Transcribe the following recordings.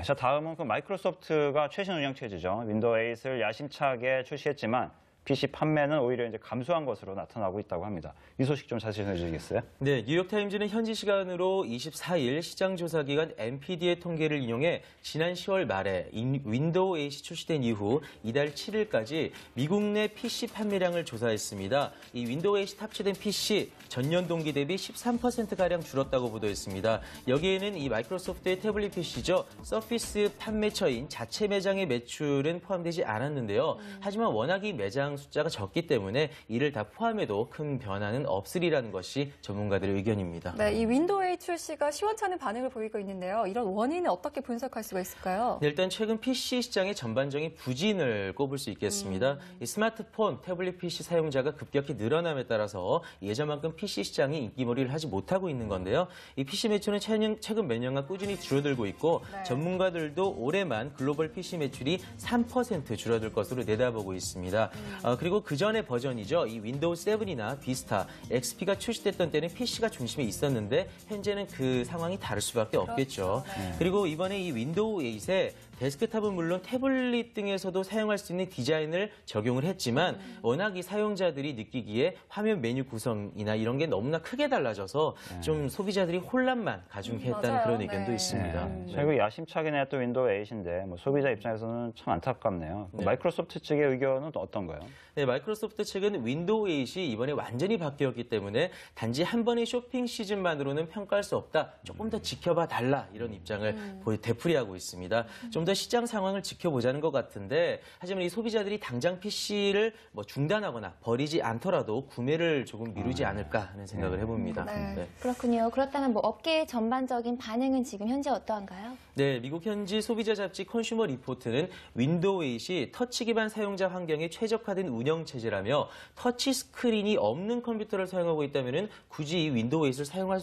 네, 자 다음은 그 마이크로소프트가 최신 운영체제죠. 윈도우 8을 야심차게 출시했지만 PC 판매는 오히려 이제 감소한 것으로 나타나고 있다고 합니다. 이 소식 좀 자세히 전해주시겠어요? 네, 뉴욕타임즈는 현지 시간으로 24일 시장조사기관 NPD의 통계를 인용해 지난 10월 말에 인- 윈도우 8이 출시된 이후 이달 7일까지 미국 내 PC 판매량을 조사했습니다. 이 윈도우 8이 탑재된 PC 전년 동기 대비 13%가량 줄었다고 보도했습니다. 여기에는 이 마이크로소프트의 태블릿 PC죠. 서피스 판매처인 자체 매장의 매출은 포함되지 않았는데요. 하지만 워낙 이 매장 숫자가 적기 때문에 이를 다 포함해도 큰 변화는 없으리라는 것이 전문가들의 의견입니다. 네, 이 윈도우 8 출시가 시원찮은 반응을 보이고 있는데요. 이런 원인을 어떻게 분석할 수가 있을까요? 네, 일단 최근 PC 시장의 전반적인 부진을 꼽을 수 있겠습니다. 음. 이 스마트폰, 태블릿 PC 사용자가 급격히 늘어남에 따라서 예전만큼 PC 시장이 인기몰이를 하지 못하고 있는 건데요. 이 PC 매출은 최근, 최근 몇 년간 꾸준히 줄어들고 있고 네. 전문가들도 올해만 글로벌 PC 매출이 3% 줄어들 것으로 내다보고 있습니다. 음. 어, 그리고 그 전의 버전이죠. 이 윈도우 7이나 비스타, XP가 출시됐던 때는 PC가 중심에 있었는데 현재는 그 상황이 다를 수밖에 없겠죠. 네. 그리고 이번에 이 윈도우 8에 데스크탑은 물론 태블릿 등에서도 사용할 수 있는 디자인을 적용을 했지만 음. 워낙 이 사용자들이 느끼기에 화면 메뉴 구성이나 이런 게 너무나 크게 달라져서 좀 소비자들이 혼란만 가중게 음, 했다는. 그런 의견도 네. 있습니다. 네. 자, 이거 야심차게 냈던 윈도우 8인데 뭐 소비자 입장에서는 참 안타깝네요. 네. 마이크로소프트 측의 의견은 또 어떤가요? 네, 마이크로소프트 측은 윈도우 8이 이번에 완전히 바뀌었기 때문에 단지 한 번의 쇼핑 시즌만으로는 평가할 수 없다. 조금 더 지켜봐 달라 이런 입장을 보이- 되풀이하고 있습니다. 좀더 시장 상황을 지켜보자는 것 같은데 하지만 이 소비자들이 당장 PC를 뭐 중단하거나 버리지 않더라도 구매를 조금 미루지 않을까 하는 생각을 해봅니다. 네. 네. 그렇군요. 그렇다면 뭐 업계의 전반적인 반응은 지금 현재 어떠한가요? 네, 미국 현지 소비자 잡지 컨슈머 리포트는 윈도우 8이 터치 기반 사용자 환경에 최적화된 운영 체제라며 터치 스크린이 없는 컴퓨터를 사용하고 있다면 굳이 이 윈도우 8을 사용할,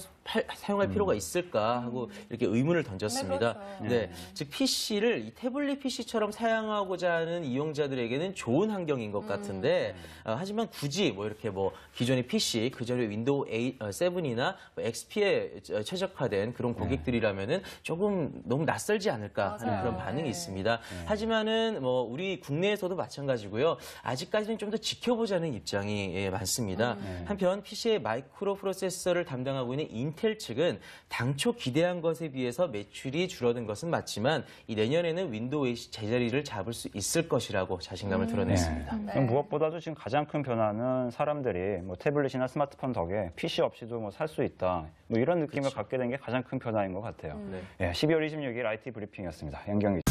사용할 필요가 있을까 하고 이렇게 의문을 던졌습니다. 네, 네, 그렇죠. 즉 PC를 이 태블릿 PC처럼 사용하고자 하는 이용자들에게는 좋은 환경인 것 같은데 어, 하지만 굳이 뭐 이렇게 뭐 기존의 PC 그전에 윈도우 8, 어, 7이나 뭐 XP에 최적화된 그런 고객들이라면은 조금 너무 낯설지 않을까 하는 맞아요. 그런 반응이 네. 있습니다. 하지만은 뭐 우리 국내에서도 마찬가지고요. 아직까지는 좀 더 지켜보자는 입장이 예, 많습니다. 한편 PC의 마이크로 프로세서를 담당하고 있는 인텔 측은 당초 기대한 것에 비해서 매출이 줄어든 것은 맞지만 이 내년 에는 윈도우 8이 제자리를 잡을 수 있을 것이라고 자신감을 드러냈습니다. 네. 그럼 무엇보다도 지금 가장 큰 변화는 사람들이 뭐 태블릿이나 스마트폰 덕에 PC 없이도 뭐 살 수 있다. 뭐 이런 느낌을 갖게 된 게 가장 큰 변화인 것 같아요. 네. 예, 12월 26일 IT 브리핑이었습니다. 연경기.